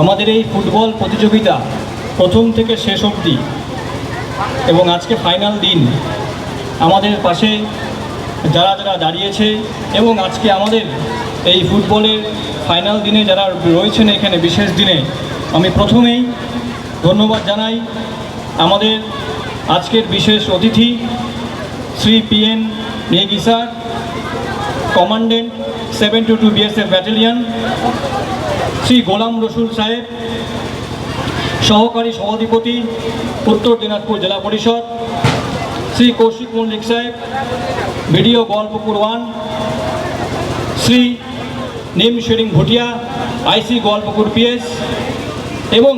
আমাদের এই ফুটবল প্রতিযোগিতা প্রথম থেকে শেষ অবধি এবং আজকে ফাইনাল দিন আমাদের পাশে যারা যারা দাঁড়িয়েছে এবং আজকে আমাদের এই ফুটবলের ফাইনাল দিনে যারা রয়েছেন এখানে বিশেষ দিনে, আমি প্রথমেই ধন্যবাদ জানাই আমাদের আজকের বিশেষ অতিথি, Shri P N Negi sir commandant, seven two two BSF battalion Shri Golam Rasul সাহেব, সহকারী সভাধিপতি, উত্তর দিনাজপুর জেলা পরিষদ, শ্রী কৌশিক মল্লিক সাহেব BDO Goalpokhar one Shri Nim Tshering Bhutia, IC Goalpokhar PS এবং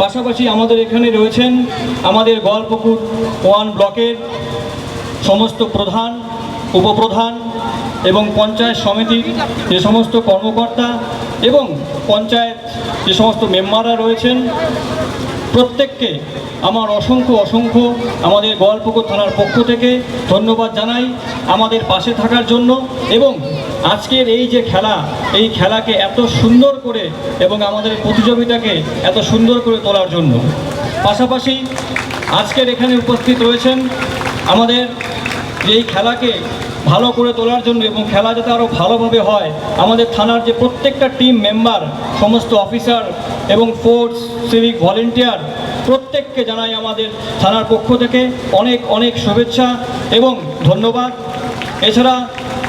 পাশাপাশি আমাদের এখানে রয়েছেন আমাদের গোয়ালপুকুর ওয়ান ব্লকের সমস্ত প্রধান, উপপ্রধান এবং পঞ্চায়েত সমিতির যে সমস্ত কর্মকর্তা এবং পঞ্চায়েত যে সমস্ত মেম্বাররা রয়েছেন, প্রত্যেককে আমার অসংখ্য অসংখ্য আমাদের গোয়ালপুকুর থানার পক্ষ থেকে ধন্যবাদ জানাই আমাদের পাশে থাকার জন্য এবং আজকের এই যে খেলা, এই খেলাকে এত সুন্দর করে এবং আমাদের প্রতিযোগিতাকে এত সুন্দর করে তোলার জন্য। পাশাপাশি আজকের এখানে উপস্থিত রয়েছেন আমাদের এই খেলাকে ভালো করে তোলার জন্য এবং খেলা যাতে আরও ভালোভাবে হয়, আমাদের থানার যে প্রত্যেকটা টিম মেম্বার সমস্ত অফিসার এবং ফোর্স সিভিক ভলেন্টিয়ার প্রত্যেককে জানাই আমাদের থানার পক্ষ থেকে অনেক অনেক শুভেচ্ছা এবং ধন্যবাদ। এছাড়া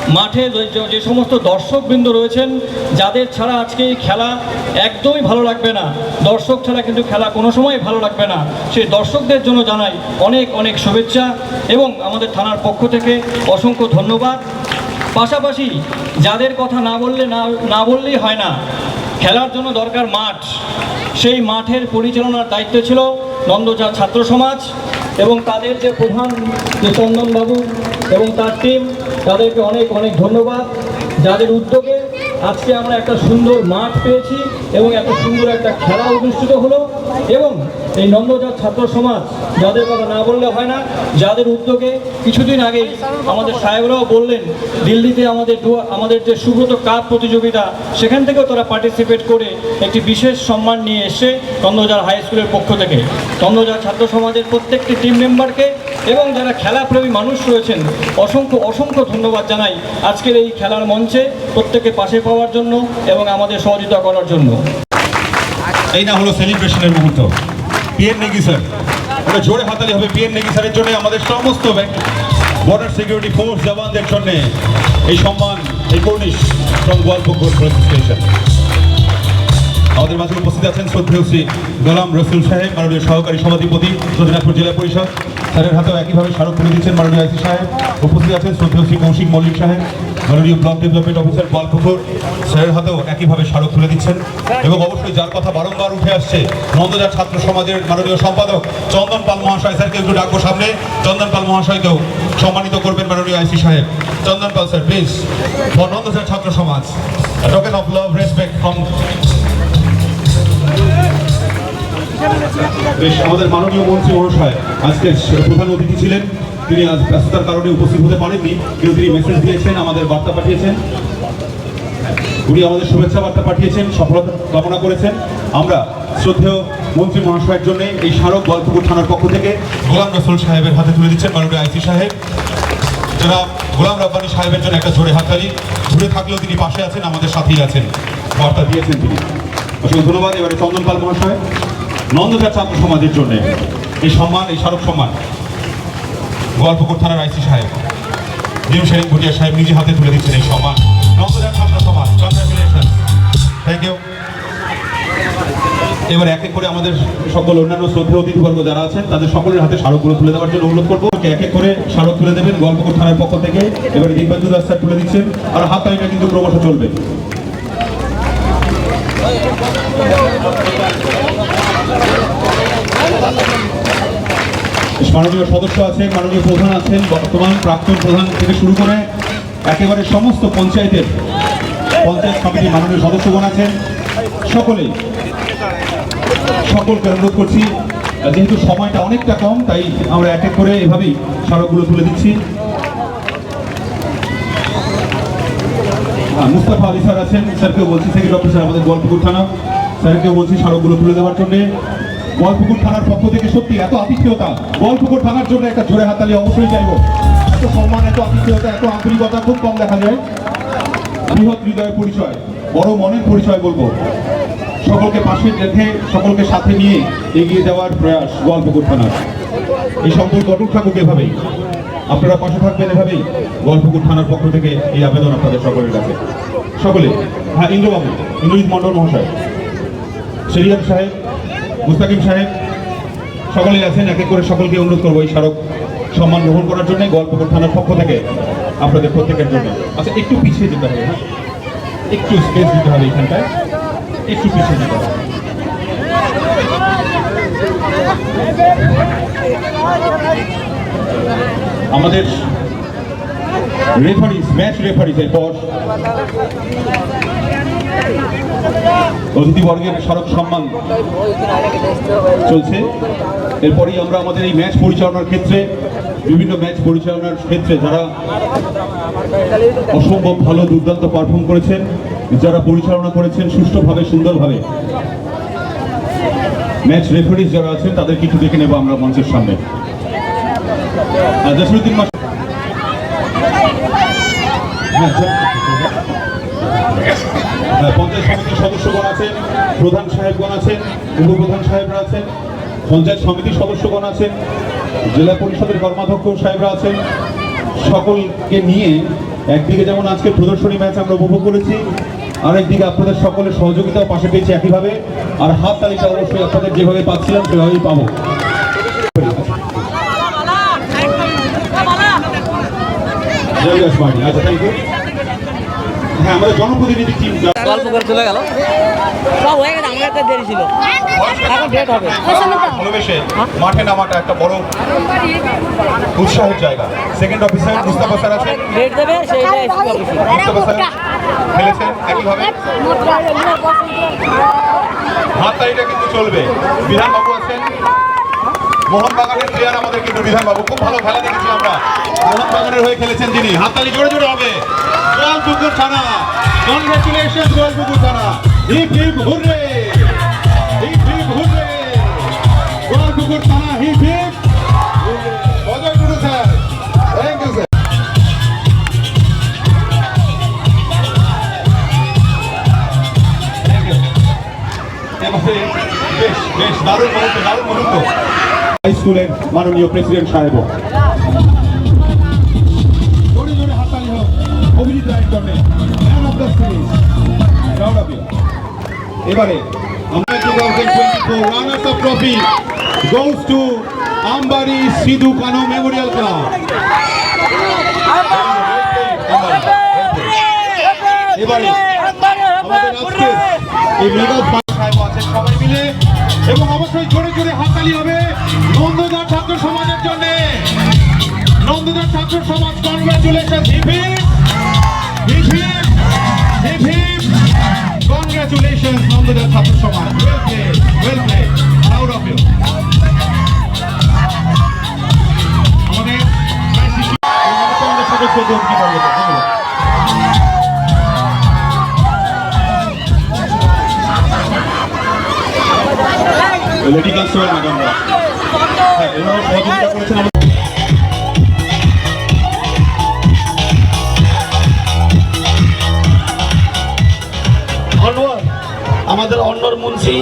মাঠে যে- সমস্ত দর্শকবৃন্দ রয়েছেন, যাদের ছাড়া আজকে এই খেলা একদমই ভালো লাগবে না। দর্শক ছাড়া কিন্তু খেলা কোনো সময় ভালো লাগবে না। সেই দর্শকদের জন্য জানাই অনেক অনেক শুভেচ্ছা এবং আমাদের থানার পক্ষ থেকে অসংখ্য ধন্যবাদ। পাশাপাশি যাদের কথা না বললে না না বললেই হয় না, খেলার জন্য দরকার মাঠ। সেই মাঠের পরিচালনার দায়িত্ব ছিল নন্দজা ছাত্র সমাজ। এবং তাদের যে প্রধান চন্দনবাবু এবং তার টিম তাদেরকে অনেক অনেক ধন্যবাদ। যাদের উদ্যোগে আজকে আমরা একটা সুন্দর মাঠ পেয়েছি এবং এত সুন্দর একটা খেলা অনুষ্ঠিত হলো এবং এই নন্দজাত ছাত্র সমাজ, যাদের কথা না বললে হয় না, যাদের উদ্যোগে কিছুদিন আগে আমাদের সাহেবরাও বললেন, দিল্লিতে আমাদের আমাদের যে সুব্রত কাপ প্রতিযোগিতা, সেখান থেকেও তারা পার্টিসিপেট করে একটি বিশেষ সম্মান নিয়ে এসে নন্দজার হাই স্কুলের পক্ষ থেকে। নন্দজার ছাত্র সমাজের প্রত্যেকটি টিম মেম্বারকে এবং যারা খেলাপ্রেমী মানুষ রয়েছেন, অসংখ্য অসংখ্য ধন্যবাদ জানাই আজকের এই খেলার মঞ্চে প্রত্যেকে পাশে পাওয়ার জন্য এবং আমাদের সহযোগিতা করার জন্য। এই না হলো সেলিব্রেশনের মুহূর্ত। পিএন নেগি স্যার ওটা জোরে হাতালি হবে পিএন নেগি স্যারের জন্য আমাদের সমস্ত বর্ডার সিকিউরিটি ফোর্স জওয়ানদের জন্য এই সম্মান, এই কর্নিশ ফ্রম গোয়ালপুকুর আমাদের মাঝে উপস্থিত আছেন শ্রদ্ধেয় শ্রী গোলাম রসুল সাহেব, মাননীয় সহকারী সভাধিপতি দিনাজপুর জেলা পরিষদ। স্যারের হাতেও একইভাবে স্মারক তুলে দিচ্ছেন মাননীয় আইসি সাহেব। উপস্থিত আছেন শ্রদ্ধেয় শ্রী কৌশিক মল্লিক সাহেব, মাননীয় ব্লক ডেভেলপমেন্ট অফিসার গোয়ালপুকুর স্যারের হাতেও একইভাবে স্মারক তুলে দিচ্ছেন এবং অবশ্যই যার কথা বারংবার উঠে আসছে নন্দজার ছাত্র সমাজের মাননীয় সম্পাদক চন্দন পাল মহাশয় স্যারকে একটু ডাকবো সামনে। চন্দন পাল মহাশয়কেও সম্মানিত করবেন মাননীয় আইসি সাহেব। Chandan Pal sir please for নন্দজার ছাত্র সমাজ token of love respect from বেশ, আমাদের মাননীয় মন্ত্রী মহাশয় আজকে প্রধান অতিথি ছিলেন। তিনি আজ ব্যস্ততার কারণে উপস্থিত হতে পারেননি, কিন্তু তিনি মেসেজ দিয়েছেন, আমাদের বার্তা পাঠিয়েছেন। উনি আমাদের শুভেচ্ছা বার্তা পাঠিয়েছেন, সফলতা কামনা করেছেন। আমরা শ্রদ্ধেয় মন্ত্রী মহাশয়ের জন্য এই স্মারক গল্পপুর থানার পক্ষ থেকে গোলাম রসুল সাহেবের হাতে তুলে দিচ্ছেন, মাননীয় আইসি সাহেব। যারা গোলাম রাব্বানি সাহেবের জন্য একটা জোরে হাততালি। ঘুরে থাকলেও তিনি পাশে আছেন, আমাদের সাথেই আছেন। বার্তা দিয়েছেন তিনি। অসংখ্য ধন্যবাদ। এবারে চন্দন পাল মহাশয়। নন্দজার ছাত্র সমাজের জন্য। এই সম্মান, এই স্মারক সম্মান। গোয়ালপুকুর থানার আইসি সাহেব, নিউ শেরিং ভুটিয়া সাহেব নিজে হাতে তুলে দিচ্ছেন এই সম্মান। নন্দজার ছাত্র সমাজ কংগ্রাচুলেশন থ্যাংক ইউ এবার এক এক করে আমাদের সকল অন্যান্য শ্রদ্ধেয় অতিথিবর্গ যারা আছেন, তাদের সকলের হাতে স্মারকগুলো তুলে দেওয়ার জন্য অনুরোধ করব। এক এক করে স্মারক তুলে দেবেন গল্পপুর থানার পক্ষ থেকে। এবারে দিব্যাঞ্জু দাস স্যার তুলে দিচ্ছেন। আর হাত তালিকা কিন্তু ক্রমশ চলবে। মাননীয় সদস্য আছেন, মাননীয় প্রধান আছেন, বর্তমান প্রাক্তন প্রধান থেকে শুরু করে একেবারে সমস্ত পঞ্চায়েতের পঞ্চায়েত সমিতির মাননীয় সদস্যগণ আছেন। সকলেই, সকলকে অনুরোধ করছি, যেহেতু সময়টা অনেকটা কম, তাই আমরা এক করে এভাবেই সড়কগুলো তুলে দিচ্ছি। মুস্তাফা আলী স্যার আছেন, স্যারকেও বলছি সেক্রেটারি অফিসার আমাদের গোয়ালপুকুর থানা স্যারকে বলছি সড়কগুলো তুলে দেওয়ার জন্য। গোয়ালপুকুর থানার পক্ষ থেকে সত্যি এত আতিথেয়তা গোয়ালপুকুর থানার জন্য একটা জোরে হাতালি অবশ্যই চাইব। এত সম্মান, এত আতিথেয়তা, এত আন্তরিকতা খুব কম দেখা যায়। বৃহৎ হৃদয়ের পরিচয়, বড় মনের পরিচয় বলব। সকলকে পাশে রেখে, সকলকে সাথে নিয়ে এগিয়ে যাওয়ার প্রয়াস গোয়ালপুকুর থানার। এই সম্পর্ক অটুট থাকুক এভাবেই। আপনারা পাশে থাকবেন এভাবেই। গোয়ালপুকুর থানার পক্ষ থেকে এই আবেদন আপনাদের সকলের কাছে। সকলে হ্যাঁ ইন্দ্রবাবু, ইন্দ্রজিৎ মন্ডল মহাশয় শেরিয়ান সাহেব মুস্তাকিম সাহেব, সকলেই আছেন, এক এক করে সকলকে অনুরোধ করব এই স্মারক সম্মান গ্রহণ করার জন্য গোয়ালপুকুর থানার পক্ষ থেকে আপনাদের প্রত্যেকের জন্য। আচ্ছা একটু পিছিয়ে যেতে হবে হ্যাঁ? একটু স্পেস দিতে হবে এখানটায়। একটু পিছিয়ে যেতে হবে। আমাদের রেফারিজ ম্যাচ রেফারিজ এরপর অতিথিবর্গের স্মারক সম্মান চলছে। এরপরই আমরা আমাদের এই ম্যাচ পরিচালনার ক্ষেত্রে বিভিন্ন ম্যাচ পরিচালনার ক্ষেত্রে যারা অসম্ভব ভালো দুর্দান্ত পারফর্ম করেছেন যারা পরিচালনা করেছেন সুষ্ঠুভাবে সুন্দরভাবে ম্যাচ রেফারিজ যারা আছেন তাদের কিছু দেখে নেব আমরা মঞ্চের সামনে। আহ, জসীমউদ্দিন মাস হ্যাঁ, পঞ্চায়েত সমিতির সদস্যগণ আছেন প্রধান সাহেবগণ আছেন উপপ্রধান সাহেবরা আছেন পঞ্চায়েত সমিতির সদস্যগণ আছেন জেলা পরিষদের কর্মাধ্যক্ষ সাহেবরা আছেন সকলকে নিয়ে একদিকে যেমন আজকে প্রদর্শনী ম্যাচ আমরা উপভোগ করেছি আরেকদিকে আপনাদের সকলের সহযোগিতাও পাশে পেয়েছি একইভাবে আর হাত তালিকা অবশ্যই আপনাদের যেভাবে পাচ্ছিলাম সেভাবেই পাবো আচ্ছা থ্যাংক ইউ হ্যাঁ আমাদের জনপ্রতিনিধি টিম গল্প করে চলে গেল। সব হয়ে গেছে আমার একটা দেরি ছিল। এখন ডেট হবে। ভালোবেসে মাঠে নামাটা একটা বড় উৎসাহের জায়গা। সেকেন্ড অফিসার মুস্তাফা স্যার আছেন ডেট দেবে সেইটা মুস্তাফা স্যার খেলেছেন একইভাবে। হাততালিটা কিন্তু চলবে। বিধানবাবু আছেন। মোহনবাগানের প্লেয়ার আমাদের কিন্তু বিধানবাবু, খুব ভালো খেলা দেখেছি আমরা। মোহনবাগানের হয়ে খেলেছেন তিনি হাততালি জোরে জোরে হবে। গোয়ালপুকুর থানা কনগ্রেচুলেশন গোয়ালপুকুর থানা। Hip hip hurray, hip hip hurray. Goalpukur থানা, হিপ হিপ সিরিজ প্রাউড অফ ইউ এবারে আমরা 2024 runners of trophy goes to Ambari Sidhu Kanu memorial club এবারে আমাদের আজকে এই সাহেব সবাই মিলে এবং অবশ্যই জোরে জোরে হাতালি হবে নন্দদার ছাত্র সমাজের জন্য। নন্দদার ছাত্র সমাজ কনগ্রাচুলেশন কনগ্রাচুলেশন নন্দদার ছাত্র সমাজ। Well play proud of you lady constable হ্যাঁ করেছেন আমাদের অন্যর মুন্সি।